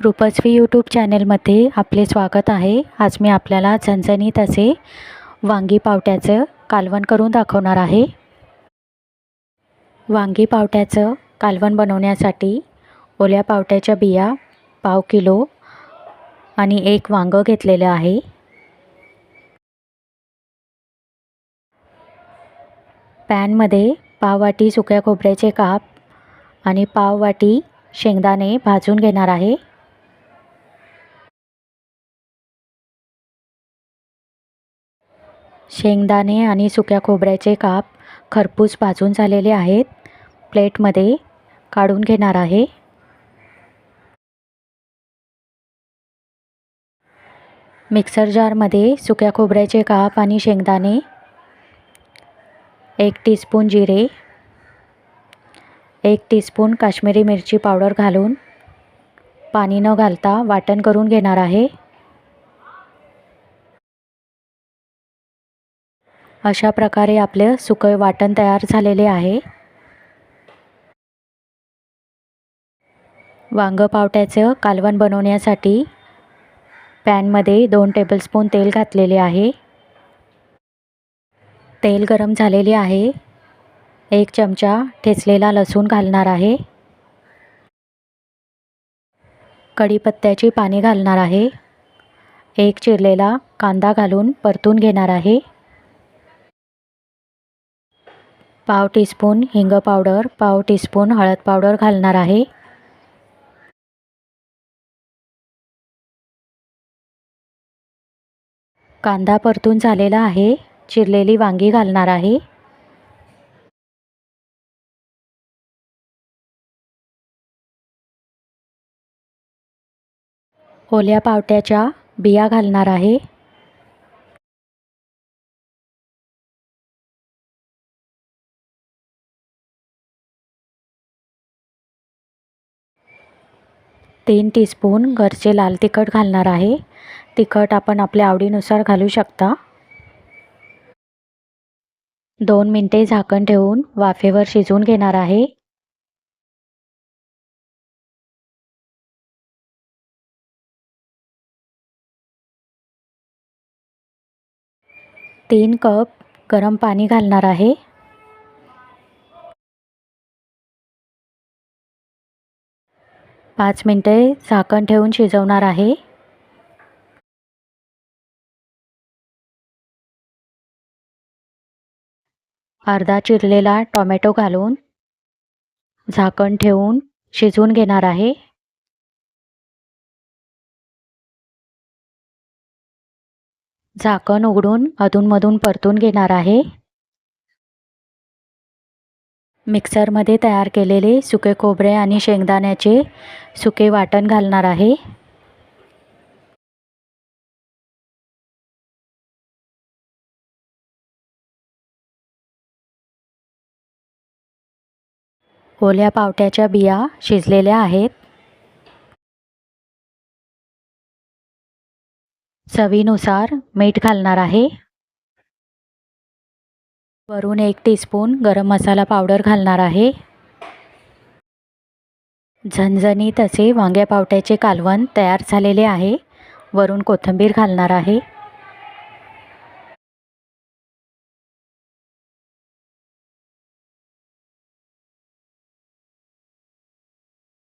रूपस्वी YouTube चॅनेलमध्ये आपले स्वागत आहे. आज मी आपल्याला झणझणीत असे वांगी पावट्याचं कालवण करून दाखवणार आहे. वांगी पावट्याचं कालवण बनवण्यासाठी ओल्या पावट्याच्या बिया पाव किलो आणि एक वांगं घेतलेलं आहे. पॅनमध्ये पाव वाटी सुक्या खोबऱ्याचे काप आणि पाव वाटी शेंगदाणे भाजून घेणार आहे. शेंगदाणे आणि सुक्या खोबऱ्याचे काप खरपूस भाजून झालेले आहेत. प्लेटमध्ये काढून घेणार आहे. मिक्सर जारमध्ये सुक्या खोबऱ्याचे काप आणि शेंगदाणे एक टीस्पून जिरे एक टीस्पून काश्मीरी मिरची पावडर घालून पाणी न घालता वाटण करून घेणार आहे. अशा प्रकारे आपलं सुकं वाटण तयार झालेले आहे. वांगं पावट्याचं कालवण बनवण्यासाठी पॅनमध्ये दोन टेबलस्पून तेल घातलेले आहे. तेल गरम झालेले आहे. एक चमचा ठेचलेला लसूण घालणार आहे. कढीपत्त्याची पाने घालणार आहे. एक चिरलेला कांदा घालून परतून घेणार आहे. पाव टीस्पून हिंग पावडर पाव टीस्पून हळद पावडर घालणार आहे. कांदा परतून झालेला आहे चिरलेली वांगी घालणार आहे. ओल्या पावट्याच्या बिया घालणार आहे. तीन टीस्पून घरचे लाल तिखट घालणार आहे. तिखट आपण आपल्या आवडीनुसार घालू शकता. दोन मिनटे झाकण ठेवून वाफेवर शिजवून घेणार आहे. तीन कप गरम पाणी घालणार आहे. पाच मिनटे झाकण ठेवून शिजवणार आहे. अर्धा चिरलेला टोमॅटो घालून झाकण ठेवून शिजवून घेणार आहे. झाकण उघडून अधूनमधून परतून घेणार आहे. मिक्सरमध्ये तयार केलेले सुके खोबरे आणि शेंगदाण्याचे सुके वाटण घालणार आहे. ओल्या पावट्याच्या बिया शिजलेल्या आहेत. चवीनुसार मीठ घालणार आहे. वरून एक टीस्पून गरम मसाला पावडर घालणार आहे. झणझणीत असे वांग्या पावट्याचे कालवण तयार झालेले आहे. वरून कोथिंबीर घालणार आहे.